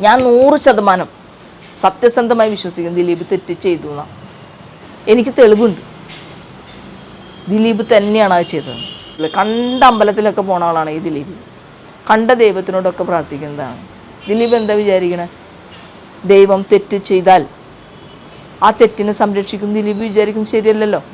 ഞാൻ നൂറ് ശതമാനം സത്യസന്ധമായി വിശ്വസിക്കുന്നു. ദിലീപ് തെറ്റ് ചെയ്തു എന്നാ. എനിക്ക് തെളിവുണ്ട്. ദിലീപ് തന്നെയാണ് അത് ചെയ്തത്. കണ്ട അമ്പലത്തിലൊക്കെ പോണ ആളാണ് ഈ ദിലീപ്. കണ്ട ദൈവത്തിനോടൊക്കെ പ്രാർത്ഥിക്കുന്നതാണ്. ദിലീപ് എന്താ വിചാരിക്കണേ? ദൈവം തെറ്റ് ചെയ്താൽ ആ തെറ്റിനെ സംരക്ഷിക്കും. ദിലീപ് വിചാരിക്കുന്നത് ശരിയല്ലല്ലോ.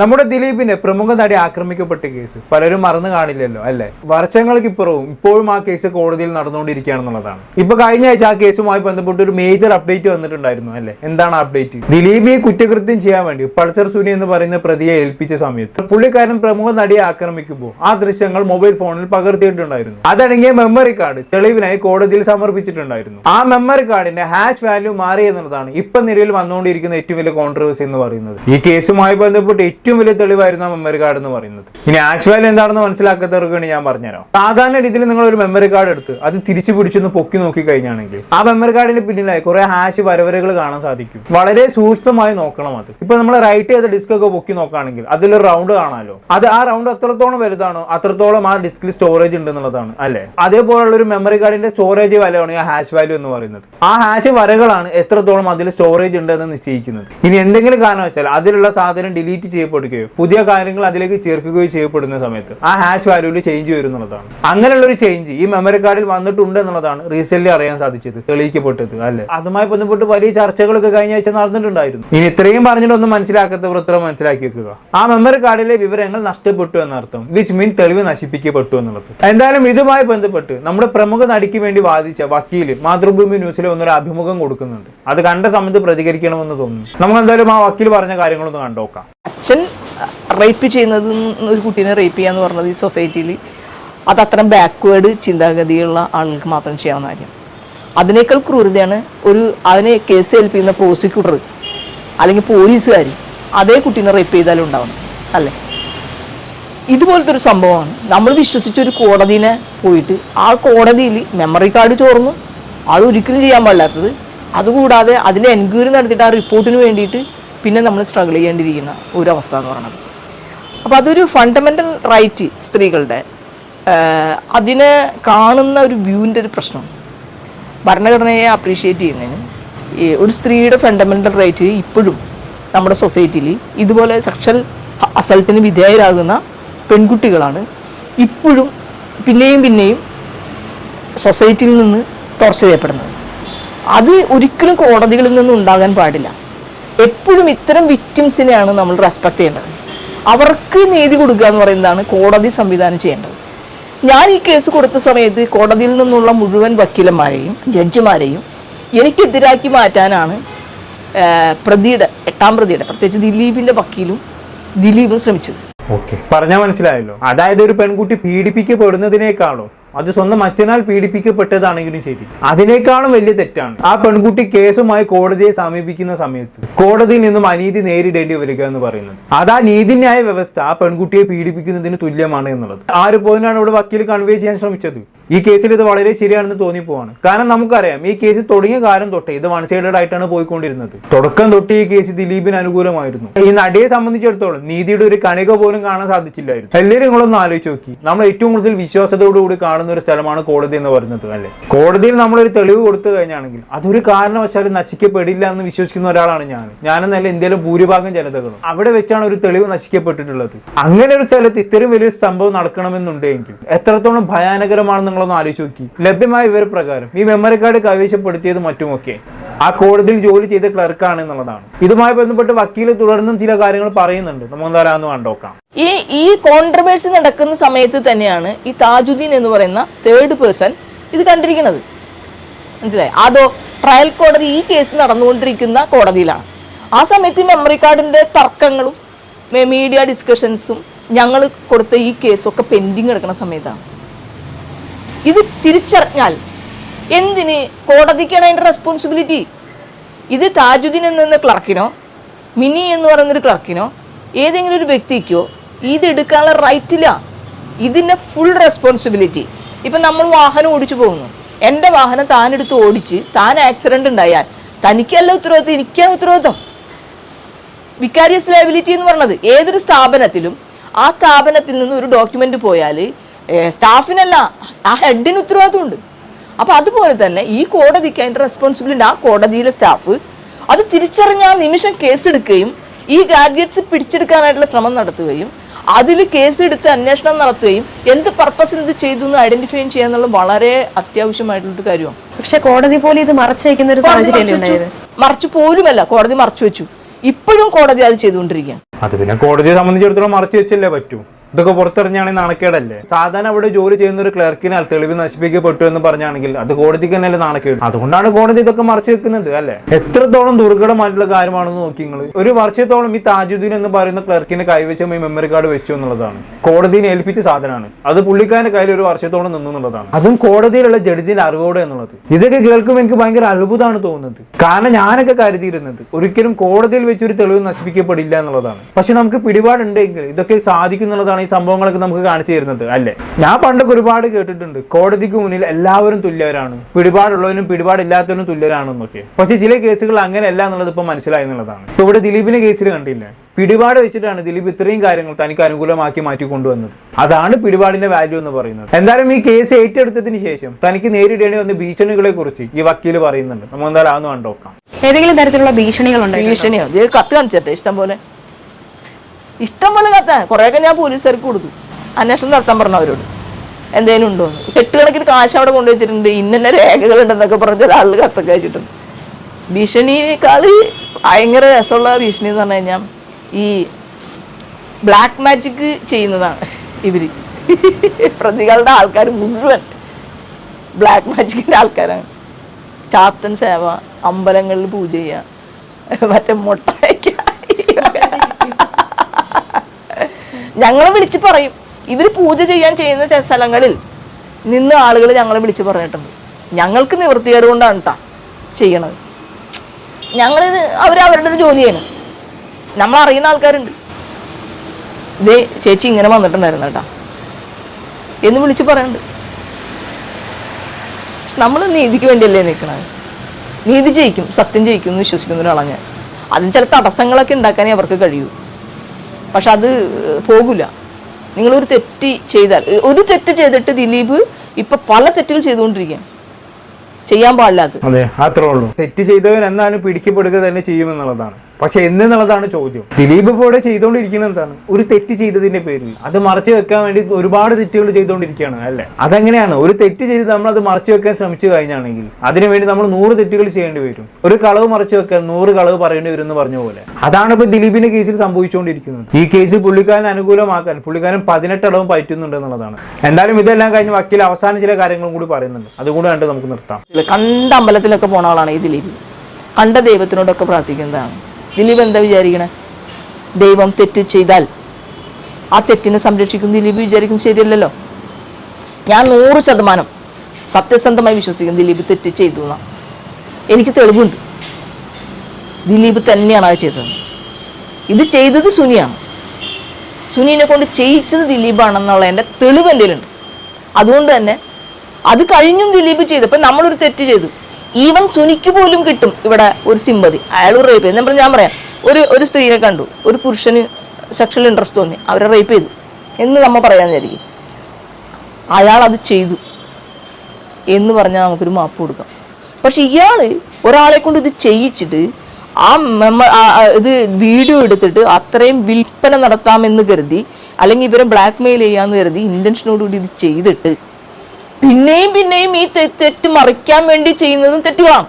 നമ്മുടെ ദിലീപിനെ പ്രമുഖ നടി ആക്രമിക്കപ്പെട്ട കേസ് പലരും മറന്നു കാണില്ലല്ലോ അല്ലെ? വർഷങ്ങൾക്ക് ഇപ്പുറവും ഇപ്പോഴും ആ കേസ് കോടതിയിൽ നടന്നുകൊണ്ടിരിക്കുകയാണെന്നുള്ളതാണ്. ഇപ്പൊ കഴിഞ്ഞ ആഴ്ച ആ കേസുമായി ബന്ധപ്പെട്ട് ഒരു മേജർ അപ്ഡേറ്റ് വന്നിട്ടുണ്ടായിരുന്നു അല്ലെ? എന്താണ് അപ്ഡേറ്റ് ദിലീപിയെ കുറ്റകൃത്യം ചെയ്യാൻ വേണ്ടി പൾസർ സുനി എന്ന് പറയുന്ന പ്രതിയെ ഏൽപ്പിച്ച സമയത്ത് പുള്ളിക്കാരൻ പ്രമുഖ നടിയെ ആക്രമിക്കുമ്പോൾ ആ ദൃശ്യങ്ങൾ മൊബൈൽ ഫോണിൽ പകർത്തിയിട്ടുണ്ടായിരുന്നു. അതടങ്ങിയ മെമ്മറി കാർഡ് തെളിവിനായി കോടതിയിൽ സമർപ്പിച്ചിട്ടുണ്ടായിരുന്നു. ആ മെമ്മറി കാർഡിന്റെ ഹാഷ് വാല്യൂ മാറി എന്നുള്ളതാണ് ഇപ്പൊ നിലവിൽ വന്നുകൊണ്ടിരിക്കുന്ന ഏറ്റവും വലിയ കോൺട്രവേഴ്സി എന്ന് പറയുന്നത്. ഈ കേസുമായി ബന്ധപ്പെട്ട് വലിയ തെളിവായിരുന്നു ആ മെമ്മറി കാർഡ് എന്ന് പറയുന്നത്. ഇനി ഹാഷ് വാല്യൂ എന്താണെന്ന് മനസ്സിലാക്കാത്തവർക്ക് വേണ്ടി ഞാൻ പറഞ്ഞുതരാം. സാധാരണ രീതിയിൽ നിങ്ങൾ ഒരു മെമ്മറി കാർഡ് എടുത്ത് അത് തിരിച്ചു പിടിച്ചൊന്ന് പൊക്കി നോക്കി കഴിഞ്ഞാണെങ്കിൽ ആ മെമ്മറി കാർഡിന്റെ പിന്നിലായി കുറെ ഹാഷ് വരവരകൾ കാണാൻ സാധിക്കും. വളരെ സൂക്ഷ്മമായി നോക്കണം അത്. ഇപ്പൊ നമ്മൾ റൈറ്റ് ചെയ്ത ഡിസ്ക് ഒക്കെ പൊക്കി നോക്കുകയാണെങ്കിൽ അതിലൊരു റൗണ്ട് കാണാലോ? അത് ആ റൗണ്ട് എത്രത്തോളം വലുതാണോ? അത്രത്തോളം ആ ഡിസ്കിൽ സ്റ്റോറേജ് ഉണ്ട് എന്നുള്ളതാണ് അല്ലെ? അതേപോലുള്ള ഒരു മെമ്മറി കാർഡിന്റെ സ്റ്റോറേജ് വിലയാണ് ആ ഹാഷ് വാല്യൂ എന്ന് പറയുന്നത്. ആ ഹാഷ് വരകളാണ് എത്രത്തോളം അതിൽ സ്റ്റോറേജ് ഉണ്ട് എന്ന് നിശ്ചയിക്കുന്നത്. ഇനി എന്തെങ്കിലും കാരണവശാൽ അതിലുള്ള സാധനം ഡിലീറ്റ് ചെയ്യപ്പെടുകയോ പുതിയ കാര്യങ്ങൾ അതിലേക്ക് ചേർക്കുകയോ ചെയ്യപ്പെടുന്ന സമയത്ത് ആ ഹാഷ് വാല്യൂവിൽ ചേഞ്ച് വരും എന്നുള്ളതാണ്. അങ്ങനെയുള്ള ഒരു ചേഞ്ച് ഈ മെമ്മറി കാർഡിൽ വന്നിട്ടുണ്ട് എന്നുള്ളതാണ് റീസെന്റ് അറിയാൻ സാധിച്ചത് തെളിയിക്കപ്പെട്ടത് അല്ലെ? അതുമായി ബന്ധപ്പെട്ട് വലിയ ചർച്ചകളൊക്കെ കഴിഞ്ഞ ആഴ്ച നടന്നിട്ടുണ്ടായിരുന്നു. ഇനി ഇത്രയും പറഞ്ഞിട്ടൊന്നും മനസ്സിലാക്കാത്ത വൃത്തം മനസ്സിലാക്കി വെക്കുക. ആ മെമ്മറി കാർഡിലെ വിവരങ്ങൾ നഷ്ടപ്പെട്ടു എന്നർത്ഥം വിച്ച് മീൻ തെളിവ് നശിപ്പിക്കപ്പെട്ടു എന്നുള്ളത്. എന്തായാലും ഇതുമായി ബന്ധപ്പെട്ട് നമ്മുടെ പ്രമുഖ നടിക്ക് വേണ്ടി വാദിച്ച വക്കീൽ മാതൃഭൂമി ന്യൂസിലെ ഒന്നൊരു അഭിമുഖം കൊടുക്കുന്നുണ്ട്. അത് കണ്ട സമയത്ത് പ്രതികരിക്കണമെന്ന് തോന്നുന്നു. നമുക്ക് എന്തായാലും ആ വക്കീൽ പറഞ്ഞ കാര്യങ്ങളൊന്ന് കണ്ടോക്കാം. അച്ഛൻ റേപ്പ് ചെയ്യുന്നത് ഒരു കുട്ടീനെ റേപ്പ് ചെയ്യാന്ന് പറഞ്ഞത് ഈ സൊസൈറ്റിയിൽ അത് അത്ര ബാക്ക്വേഡ് ചിന്താഗതിയുള്ള ആളുകൾക്ക് മാത്രം ചെയ്യാവുന്ന കാര്യം. അതിനേക്കാൾ ക്രൂരതയാണ് ഒരു അതിനെ കേസ് ഏൽപ്പിക്കുന്ന പ്രോസിക്യൂട്ടർ അല്ലെങ്കിൽ പോലീസുകാർ അതേ കുട്ടീനെ റേപ്പ് ചെയ്താലും ഉണ്ടാവണം അല്ലേ? ഇതുപോലത്തെ ഒരു സംഭവമാണ്. നമ്മൾ വിശ്വസിച്ച ഒരു കോടതിനെ പോയിട്ട് ആ കോടതിയിൽ മെമ്മറി കാർഡ് ചോർന്നു. അത് ഒരിക്കലും ചെയ്യാൻ പാടില്ലാത്തത്. അതുകൂടാതെ അതിൽ എൻക്വയറി നടത്തിയിട്ട് ആ റിപ്പോർട്ടിന് വേണ്ടിയിട്ട് പിന്നെ നമ്മൾ സ്ട്രഗിൾ ചെയ്യേണ്ടിയിരിക്കുന്ന ഒരു അവസ്ഥ എന്ന് പറയുന്നത്. അപ്പോൾ അതൊരു ഫണ്ടമെന്റൽ റൈറ്റ് സ്ത്രീകളുടെ അതിനെ കാണുന്ന ഒരു വ്യൂവിന്റെ ഒരു പ്രശ്നം. ഭരണഘടനയെ അപ്രീഷിയേറ്റ് ചെയ്യുന്നതിന് ഈ ഒരു സ്ത്രീയുടെ ഫണ്ടമെന്റൽ റൈറ്റ് ഇപ്പോഴും നമ്മുടെ സൊസൈറ്റിയിൽ ഇതുപോലെ സെക്ഷൽ അസൾട്ടിന് വിധേയരാകുന്ന പെൺകുട്ടികളാണ് ഇപ്പോഴും പിന്നെയും പിന്നെയും സൊസൈറ്റിയിൽ നിന്ന് ടോർച്ചർ ചെയ്യപ്പെടുന്നത്. അത് ഒരിക്കലും കോടതികളിൽ നിന്നും ഉണ്ടാകാൻ പാടില്ല. എപ്പോഴും ഇത്തരം വിക്ടിംസിനെയാണ് നമ്മൾ റെസ്പെക്ട് ചെയ്യേണ്ടത്. അവർക്ക് നീതി കൊടുക്കുക എന്ന് പറയുന്നതാണ് കോടതി സംവിധാനം ചെയ്യേണ്ടത്. ഞാൻ ഈ കേസ് കൊടുത്ത സമയത്ത് കോടതിയിൽ നിന്നുള്ള മുഴുവൻ വക്കീലന്മാരെയും ജഡ്ജിമാരെയും എനിക്കെതിരാക്കി മാറ്റാനാണ് പ്രതിയുടെ എട്ടാം പ്രതിയുടെ പ്രത്യേകിച്ച് ദിലീപിന്റെ വക്കീലും ദിലീപും ശ്രമിച്ചത്. ഓക്കെ. പറഞ്ഞാൽ മനസ്സിലായല്ലോ. അതായത് ഒരു പെൺകുട്ടി പീഡിപ്പിക്കപ്പെടുന്നതിനേക്കാളോ അത് സ്വന്തം അച്ഛനാൽ പീഡിപ്പിക്കപ്പെട്ടതാണെങ്കിലും ശരി. അതിനേക്കാളും വലിയ തെറ്റാണ്. ആ പെൺകുട്ടി കേസുമായി കോടതിയെ സമീപിക്കുന്ന സമയത്ത് കോടതിയിൽ നിന്നും അനീതി നേരിടേണ്ടി വരിക എന്ന് പറയുന്നത്. അത് ആ നീതിന്യായ വ്യവസ്ഥ ആ പെൺകുട്ടിയെ പീഡിപ്പിക്കുന്നതിന് തുല്യമാണ് എന്നുള്ളത്. ആര് ഒരു പോയിന്റാണ് ഇവിടെ വക്കീൽ കൺവേ ചെയ്യാൻ ശ്രമിച്ചത്? ഈ കേസിൽ ഇത് വളരെ ശരിയാണെന്ന് തോന്നിപ്പോവാണ്. കാരണം നമുക്കറിയാം ഈ കേസ് തുടങ്ങിയ കാലം തൊട്ടേ ഇത് വൺ സൈഡഡ് ആയിട്ടാണ് പോയിക്കൊണ്ടിരുന്നത്. തുടക്കം തൊട്ട് ഈ കേസ് ദിലീപിന് അനുകൂലമായിരുന്നു. ഈ നടിയെ സംബന്ധിച്ചിടത്തോളം നീതിയുടെ ഒരു കണിക പോലും കാണാൻ സാധിച്ചില്ലായിരുന്നു. എല്ലാവരും നിങ്ങളൊന്ന് ആലോചിച്ച് നോക്കി. നമ്മൾ ഏറ്റവും കൂടുതൽ വിശ്വാസത്തോടുകൂടി കാണുന്ന ഒരു സ്ഥലമാണ് കോടതി എന്ന് പറയുന്നത് അല്ലെ? കോടതിയിൽ നമ്മളൊരു തെളിവ് കൊടുത്തു കഴിഞ്ഞാണെങ്കിൽ അതൊരു കാരണവശാലും നശിക്കപ്പെടില്ല എന്ന് വിശ്വസിക്കുന്ന ഒരാളാണ് ഞാൻ. ഞാനെന്നല്ല ഇന്ത്യയിലെ ഭൂരിഭാഗം ജനതകളും. അവിടെ വെച്ചാണ് ഒരു തെളിവ് നശിക്കപ്പെട്ടിട്ടുള്ളത്. അങ്ങനെ ഒരു സ്ഥലത്ത് ഇത്തരം വലിയ സംഭവം നടക്കണമെന്നുണ്ടെങ്കിൽ എത്രത്തോളം ഭയാനകരമാണെന്ന് നിങ്ങളൊന്ന് ആലോചിച്ച് നോക്കി. ലഭ്യമായ വിവരപ്രകാരം ഈ മെമ്മറി കാർഡ് കൈവശപ്പെടുത്തിയത് മറ്റുമൊക്കെ ആ കോടതിയിൽ ജോലി ചെയ്ത ക്ലർക്കാണ് എന്നുള്ളതാണ്. ഇതുമായി ബന്ധപ്പെട്ട് വക്കീൽ തുടർന്നും ചില കാര്യങ്ങൾ പറയുന്നുണ്ട്. നമുക്ക് എന്തായാലും കണ്ടോക്കാം ഈ ഈ കോൺട്രവേഴ്സി നടക്കുന്ന സമയത്ത് തന്നെയാണ് ഈ താജുദ്ദീൻ എന്ന് പറയുന്ന തേർഡ് പേഴ്സൺ ഇത് കണ്ടിരിക്കുന്നത്. മനസ്സിലായി? അതോ ട്രയൽ കോടതി ഈ കേസ് നടന്നുകൊണ്ടിരിക്കുന്ന കോടതിയിലാണ്. ആ സമയത്ത് മെമ്മറി കാർഡിന്റെ തർക്കങ്ങളും മീഡിയ ഡിസ്കഷൻസും ഞങ്ങൾ കൊടുത്ത ഈ കേസൊക്കെ പെൻഡിങ് എടുക്കുന്ന സമയത്താണ്. ഇത് തിരിച്ചറിഞ്ഞാൽ എന്തിന് കോടതിക്കാണ് അതിന്റെ റെസ്പോൺസിബിലിറ്റി ഇത് താജുദ്ദീൻ എന്ന ക്ലർക്കിനോ മിനി എന്ന് പറയുന്നൊരു ക്ലർക്കിനോ ഏതെങ്കിലും ഒരു വ്യക്തിക്കോ ഇത് എടുക്കാനുള്ള റൈറ്റ് ഇല്ല ഇതിന്റെ ഫുൾ റെസ്പോൺസിബിലിറ്റി ഇപ്പം നമ്മൾ വാഹനം ഓടിച്ചു പോകുന്നു. എന്റെ വാഹനം താനെടുത്ത് ഓടിച്ച് താൻ ആക്സിഡന്റ് ഉണ്ടായാൽ തനിക്കല്ല ഉത്തരവാദിത്വം എനിക്കാണ് ഉത്തരവാദിത്വം വിക്കാരിയസ് ലയബിലിറ്റി എന്ന് പറഞ്ഞത് ഏതൊരു സ്ഥാപനത്തിലും ആ സ്ഥാപനത്തിൽ നിന്ന് ഒരു ഡോക്യുമെന്റ് പോയാൽ സ്റ്റാഫിനല്ല ആ ഹെഡിന് ഉത്തരവാദിത്വമുണ്ട്. അപ്പോൾ അതുപോലെ തന്നെ ഈ കോടതിക്ക് അതിന്റെ റെസ്പോൺസിബിലിറ്റി ആ കോടതിയിലെ സ്റ്റാഫ് അത് തിരിച്ചറിഞ്ഞ ആ നിമിഷം കേസെടുക്കുകയും ഈ ഗാഡ്ഗറ്റ്സ് പിടിച്ചെടുക്കാനായിട്ടുള്ള ശ്രമം നടത്തുകയും അതിൽ കേസെടുത്ത് അന്വേഷണം നടത്തുകയും എന്ത് പർപ്പസിൽ ഇത് ചെയ്തു എന്ന് ഐഡന്റിഫൈ ചെയ്യാന്നുള്ളത് വളരെ അത്യാവശ്യമായിട്ടുള്ളൊരു കാര്യമാണ്. പക്ഷെ കോടതി പോലും ഇത് മറച്ചു വയ്ക്കുന്ന ഒരു സാഹചര്യം. മറച്ചു പോലുമല്ല കോടതി മറച്ചു വെച്ചു. ഇപ്പോഴും കോടതി അത് ചെയ്തുകൊണ്ടിരിക്കുകയാണ്. അത് പിന്നെ കോടതിയെ സംബന്ധിച്ചിടത്തോളം മറച്ചു വെച്ചല്ലേ പറ്റൂ. ഇതൊക്കെ പുറത്തെറിഞ്ഞാണെങ്കിൽ നാണക്കേടല്ലേ? സാധാരണ അവിടെ ജോലി ചെയ്യുന്ന ഒരു ക്ലർക്കിനാൽ തെളിവ് നശിപ്പിക്കപ്പെട്ടു എന്ന് പറഞ്ഞാണെങ്കിൽ അത് കോടതിക്ക് തന്നെയല്ലേ നാണക്കേട്? അതുകൊണ്ടാണ് കോടതി ഇതൊക്കെ മറച്ചു വെക്കുന്നത് അല്ലെ? എത്രത്തോളം ദുർഘടമായിട്ടുള്ള കാര്യമാണെന്ന് നോക്കി നിങ്ങൾ ഒരു വർഷത്തോളം ഈ താജുദ്ദീൻ എന്ന് പറയുന്ന ക്ലർക്കിനെ കൈവച്ച ഈ മെമ്മറി കാർഡ് വെച്ചു എന്നുള്ളതാണ്. കോടതിനെ ഏൽപ്പിച്ച സാധനമാണ്. അത് പുള്ളിക്കാരന്റെ കയ്യിൽ ഒരു വർഷത്തോളം നിന്നു എന്നുള്ളതാണ്. അതും കോടതിയിലുള്ള ജഡ്ജിന്റെ അറിവോടെ എന്നുള്ളത്. ഇതൊക്കെ കേൾക്കുമ്പോൾ എനിക്ക് ഭയങ്കര അത്ഭുതമാണ് തോന്നുന്നത്. കാരണം ഞാനൊക്കെ കരുതിയിരുന്നത് ഒരിക്കലും കോടതിയിൽ വെച്ചൊരു തെളിവ് നശിപ്പിക്കപ്പെടില്ല എന്നുള്ളതാണ്. പക്ഷെ നമുക്ക് പിടിപാടുണ്ടെങ്കിൽ ഇതൊക്കെ സാധിക്കും എന്നുള്ളതാണ് ഈ സംഭവങ്ങളൊക്കെ നമുക്ക് കാണിച്ചു തരുന്നത് അല്ലേ? ഞാൻ പണ്ടൊക്കെ ഒരുപാട് കേട്ടിട്ടുണ്ട്. കോടതിക്ക് മുന്നിൽ എല്ലാവരും തുല്യവരാണ്. പിടിപാടുള്ളവരും പിടിപാടില്ലാത്തവരും തുല്യരാണെന്നൊക്കെ. പക്ഷെ ചില കേസുകൾ അങ്ങനെയല്ല എന്നുള്ളത് ഇപ്പൊ മനസ്സിലായി എന്നുള്ളതാണ്. ഇപ്പൊ ഇവിടെ ദിലീപിന്റെ കേസിൽ കണ്ടില്ലേ. പിടിപാട് വെച്ചിട്ടാണ് ദിലീപ് ഇത്രയും കാര്യങ്ങൾ തനിക്ക് അനുകൂലമാക്കി മാറ്റി കൊണ്ടുവന്നത് അതാണ് പിടിപാടിന്റെ വാല്യൂ എന്ന് പറയുന്നത്. എന്തായാലും ഈ കേസ് ഏറ്റെടുത്തതിന് ശേഷം തനിക്ക് നേരിടേണ്ടി വന്ന ഭീഷണികളെ കുറിച്ച് ഈ വക്കീൽ പറയുന്നുണ്ട്. നമ്മൾ എന്തായാലും അതൊന്ന് കണ്ടോക്കാം ഏതെങ്കിലും തരത്തിലുള്ള ഭീഷണികളുണ്ട്? ഭീഷണിയോ? കത്ത് കാണിച്ചിട്ടെ ഇഷ്ടം പോലെ ഇഷ്ടം പോലെ കത്ത കുറേയൊക്കെ ഞാൻ പോലീസുകാർക്ക് കൊടുത്തു. അന്വേഷണം നടത്താൻ പറഞ്ഞു അവരോട്. എന്തേലും ഉണ്ടോ കെട്ടുകണക്കിന് കാശ് അവിടെ കൊണ്ടുവച്ചിട്ടുണ്ട് ഇന്ന രേഖകളുണ്ടെന്നൊക്കെ പറഞ്ഞ ആളുകൾ കത്തൊക്കെ അയച്ചിട്ടുണ്ട്. ഭീഷണിയേക്കാൾ ഭയങ്കര രസമുള്ള ഭീഷണി എന്ന് പറഞ്ഞു കഴിഞ്ഞാൽ ഈ ബ്ലാക്ക് മാജിക് ചെയ്യുന്നതാണ് ഇവർ. പ്രതികളുടെ ആൾക്കാർ മുഴുവൻ ബ്ലാക്ക് മാജിക്കിന്റെ ആൾക്കാരാണ്. ചാത്തൻ സേവ അമ്പലങ്ങളിൽ പൂജ ചെയ്യുക മറ്റേ മുട്ട ഞങ്ങളെ വിളിച്ച് പറയും. ഇവർ പൂജ ചെയ്യാൻ ചെയ്യുന്ന സ്ഥലങ്ങളിൽ നിന്ന് ആളുകൾ ഞങ്ങളെ വിളിച്ച് പറഞ്ഞിട്ടുണ്ട്. ഞങ്ങൾക്ക് നിവൃത്തികേട് കൊണ്ടാണ് കേട്ടോ ചെയ്യണത്. ഞങ്ങളിത് അവർ അവരുടെ ഒരു ജോലിയാണ്. നമ്മൾ അറിയുന്ന ആൾക്കാരുണ്ട്. ഇതേ ചേച്ചി ഇങ്ങനെ വന്നിട്ടുണ്ടായിരുന്നു കേട്ടോ എന്ന് വിളിച്ച് പറയുന്നുണ്ട് നമ്മൾ നീതിക്ക് വേണ്ടിയല്ലേ നിൽക്കണത് നീതി ജയിക്കും സത്യം ജയിക്കും എന്ന് വിശ്വസിക്കുന്ന ഒരാളാണ് ഞാൻ. അതിന് ചില തടസ്സങ്ങളൊക്കെ ഉണ്ടാക്കാനേ അവർക്ക് കഴിയൂ. പക്ഷെ അത് പോകില്ല നിങ്ങളൊരു തെറ്റ് ചെയ്താൽ ഒരു തെറ്റ് ചെയ്തിട്ട് ദിലീപ് ഇപ്പൊ പല തെറ്റുകൾ ചെയ്തുകൊണ്ടിരിക്കുകയാണ്. ചെയ്യാൻ പാടില്ലാത്തത് അതെ. അത്രേ ഉള്ളൂ. തെറ്റ് ചെയ്തവൻ എന്നാലും പിടിക്കപ്പെടുക തന്നെ ചെയ്യുമെന്നുള്ളതാണ്. പക്ഷെ എന്നുള്ളതാണ് ചോദ്യം. ദിലീപ് ഇപ്പോൾ ഇവിടെ ചെയ്തുകൊണ്ടിരിക്കുന്നത് എന്താണ്? ഒരു തെറ്റ് ചെയ്തതിന്റെ പേരിൽ. അത് മറച്ചു വെക്കാൻ വേണ്ടി ഒരുപാട് തെറ്റുകൾ ചെയ്തുകൊണ്ടിരിക്കുകയാണ് അല്ലേ? അതെങ്ങനെയാണ്? ഒരു തെറ്റ് ചെയ്ത് നമ്മൾ അത് മറച്ചു വെക്കാൻ ശ്രമിച്ചു കഴിഞ്ഞാണെങ്കിൽ അതിനുവേണ്ടി നമ്മൾ നൂറ് തെറ്റുകൾ ചെയ്യേണ്ടി വരും. ഒരു കളവ് മറച്ചു വെക്കാൻ നൂറ് കളവ് പറയേണ്ടി വരും എന്ന് പറഞ്ഞ പോലെ. അതാണ് ഇപ്പൊ ദിലീപിന്റെ കേസിൽ സംഭവിച്ചുകൊണ്ടിരിക്കുന്നത്. ഈ കേസ് പുള്ളിക്കാരൻ അനുകൂലമാക്കാൻ പുള്ളിക്കാരൻ പതിനെട്ടളവും പറ്റുന്നുണ്ട് എന്നുള്ളതാണ്. എന്തായാലും ഇതെല്ലാം കഴിഞ്ഞ് വക്കീൽ അവസാന ചില കാര്യങ്ങളും കൂടി പറയുന്നുണ്ട്. അതുകൂടെ കണ്ട് നമുക്ക് നിർത്താം. കണ്ട അമ്പലത്തിലൊക്കെ പോണ ആളാണ് ഈ ദിലീപ്. കണ്ട ദൈവത്തിനോടൊക്കെ പ്രാർത്ഥിക്കുന്നതാണ്. ദിലീപ് എന്താ വിചാരിക്കണേ? ദൈവം തെറ്റ് ചെയ്താൽ ആ തെറ്റിനെ സംരക്ഷിക്കുന്ന ദിലീപ് വിചാരിക്കുന്നത് ശരിയല്ലല്ലോ. ഞാൻ നൂറ് ശതമാനം സത്യസന്ധമായി വിശ്വസിക്കുന്നു ദിലീപ് തെറ്റ് ചെയ്തു എന്നാ. എനിക്ക് തെളിവുണ്ട്. ദിലീപ് തന്നെയാണ് അത് ചെയ്തത്. ഇത് ചെയ്തത് സുനിയാണ്. സുനിനെ കൊണ്ട് ചെയ്യിച്ചത് ദിലീപാണെന്നുള്ള എന്റെ തെളിവ് എന്റെ ഉണ്ട് അതുകൊണ്ട് തന്നെ അത് കഴിഞ്ഞും ദിലീപ് ചെയ്തു ഇപ്പം നമ്മളൊരു തെറ്റ് ചെയ്തു. ഈവൻ സുനിക്ക് പോലും കിട്ടും ഇവിടെ ഒരു സിമ്പതി. അയാൾ റേപ്പ് ചെയ്തു. നമ്മൾ ഞാൻ പറയാം ഒരു ഒരു സ്ത്രീനെ കണ്ടു. ഒരു പുരുഷന് സെക്ഷൽ ഇൻട്രസ്റ്റ് തോന്നി. അവരെ റേപ്പ് ചെയ്തു. എന്ന് നമ്മൾ പറയാൻ വിചാരിക്കും അയാൾ അത് ചെയ്തു. എന്ന് പറഞ്ഞാൽ നമുക്കൊരു മാപ്പ് കൊടുക്കാം. പക്ഷെ ഇയാൾ ഒരാളെ കൊണ്ട് ഇത് ചെയ്യിച്ചിട്ട് ആ മെമ്മ ഇത് വീഡിയോ എടുത്തിട്ട് അത്രയും വിൽപ്പന നടത്താമെന്ന് കരുതി അല്ലെങ്കിൽ ഇവരെ ബ്ലാക്ക് മെയിൽ ചെയ്യാന്ന് കരുതി ഇന്റൻഷനോടുകൂടി ഇത് ചെയ്തിട്ട് പിന്നെയും പിന്നെയും ഈ തെറ്റ് മറിക്കാൻ വേണ്ടി ചെയ്യുന്നതും തെറ്റുവാണ്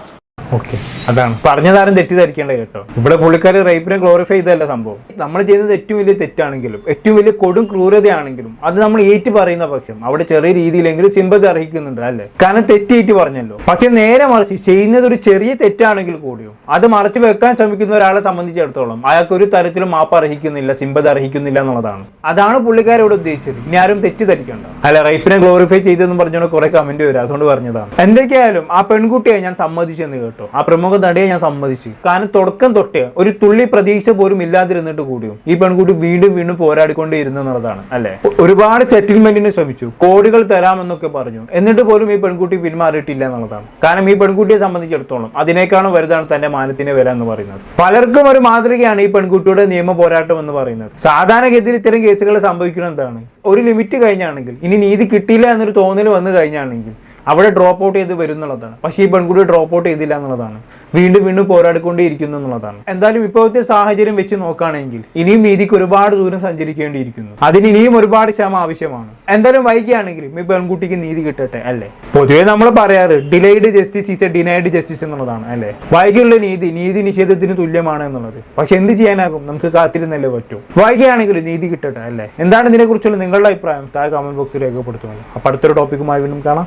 ഓക്കെ. അതാണ്. പറഞ്ഞതാരും തെറ്റിദ്ധരിക്കേണ്ട കേട്ടോ. ഇവിടെ പുള്ളിക്കാർ റേപ്പിനെ ഗ്ലോറിഫൈ ചെയ്തല്ല സംഭവം. നമ്മൾ ചെയ്തത് ഏറ്റവും വലിയ തെറ്റാണെങ്കിലും ഏറ്റവും വലിയ കൊടും ക്രൂരതയാണെങ്കിലും അത് നമ്മൾ ഏറ്റു പറയുന്ന പക്ഷം അവിടെ ചെറിയ രീതിയിലെങ്കിലും സിമ്പതി അർഹിക്കുന്നുണ്ട് അല്ലേ? കാരണം തെറ്റേറ്റ് പറഞ്ഞല്ലോ. പക്ഷെ നേരെ മറിച്ച് ചെയ്യുന്നത് ഒരു ചെറിയ തെറ്റാണെങ്കിൽ കൂടിയും അത് മറച്ചു വെക്കാൻ ശ്രമിക്കുന്ന ഒരാളെ സംബന്ധിച്ചിടത്തോളം അയാൾക്ക് ഒരു തരത്തിലും മാപ്പ് അർഹിക്കുന്നില്ല സിമ്പതി അർഹിക്കുന്നില്ല എന്നുള്ളതാണ്. അതാണ് പുള്ളിക്കാരോട് ഉദ്ദേശിച്ചത്. ഇനി ആരും തെറ്റിദ്ധരിക്കണ്ട. അല്ല റേപ്പിനെ ഗ്ലോറിഫൈ ചെയ്തെന്ന് പറഞ്ഞുകൊണ്ട് കുറെ കമന്റ് വരും. അതുകൊണ്ട് പറഞ്ഞതാണ്. എന്തൊക്കെയായാലും ആ പെൺകുട്ടിയെ ഞാൻ സമ്മതിച്ചെന്ന് കേട്ടോ. ആ പ്രമുഖ നടിയെ ഞാൻ സമ്മതിച്ചു. കാരണം തുടക്കം തൊട്ടേ ഒരു തുള്ളി പ്രതീക്ഷ പോലും ഇല്ലാതിരുന്നിട്ട് കൂടിയും? ഈ പെൺകുട്ടി വീണ്ടും വീണ്ടും പോരാടിക്കൊണ്ടിരുന്നതാണ് അല്ലെ? ഒരുപാട് സെറ്റിൽമെന്റിന് ശ്രമിച്ചു. കോടികൾ തരാമെന്നൊക്കെ പറഞ്ഞു. എന്നിട്ട് പോലും ഈ പെൺകുട്ടി പിന്മാറിയിട്ടില്ല എന്നുള്ളതാണ്. കാരണം ഈ പെൺകുട്ടിയെ സംബന്ധിച്ചിടത്തോളം അതിനേക്കാളും വലുതാണ് തന്റെ മാനത്തിന്റെ വില എന്ന് പറയുന്നത്. പലർക്കും ഒരു മാതൃകയാണ് ഈ പെൺകുട്ടിയുടെ നിയമ പോരാട്ടം എന്ന് പറയുന്നത്. സാധാരണഗതിയിൽ ഇത്തരം കേസുകൾ സംഭവിക്കുന്നത് എന്താണ്? ഒരു ലിമിറ്റ് കഴിഞ്ഞാണെങ്കിൽ ഇനി നീതി കിട്ടിയില്ല എന്നൊരു തോന്നൽ വന്നു കഴിഞ്ഞാണെങ്കിൽ അവിടെ ഡ്രോപ്പ് ഔട്ട് ചെയ്ത് വരും എന്നുള്ളതാണ്. പക്ഷേ ഈ പെൺകുട്ടി ഡ്രോപ്പ് ഔട്ട് ചെയ്തില്ല എന്നുള്ളതാണ്. വീണ്ടും വീണ്ടും പോരാടിക്കൊണ്ടേയിരിക്കുന്നു എന്നുള്ളതാണ്. എന്തായാലും ഇപ്പോഴത്തെ സാഹചര്യം വെച്ച് നോക്കുകയാണെങ്കിൽ ഇനിയും നീതിക്ക് ഒരുപാട് ദൂരം സഞ്ചരിക്കേണ്ടിയിരിക്കുന്നു. അതിന് ഇനിയും ഒരുപാട് ക്ഷമ ആവശ്യമാണ്. എന്തായാലും വൈകിയാണെങ്കിലും ഈ പെൺകുട്ടിക്ക് നീതി കിട്ടട്ടെ അല്ലേ? പൊതുവേ നമ്മൾ പറയാറ് delayed justice is a denied justice എന്നുള്ളതാണ് അല്ലേ? വൈകിയുള്ള നീതി നീതി നിഷേധത്തിന് തുല്യമാണ് എന്നുള്ളത്. പക്ഷെ എന്ത് ചെയ്യാനാകും? നമുക്ക് കാത്തിരുന്നല്ലേ പറ്റൂ. വൈകിയാണെങ്കിലും നീതി കിട്ടട്ടെ അല്ലേ? എന്താണ് ഇതിനെക്കുറിച്ചുള്ള നിങ്ങളുടെ അഭിപ്രായം? താഴെ കമന്റ് ബോക്സിൽ രേഖപ്പെടുത്തുന്നത് അപ്പൊ അടുത്തൊരു ടോപ്പിക്കുമായി വീണ്ടും കാണാം.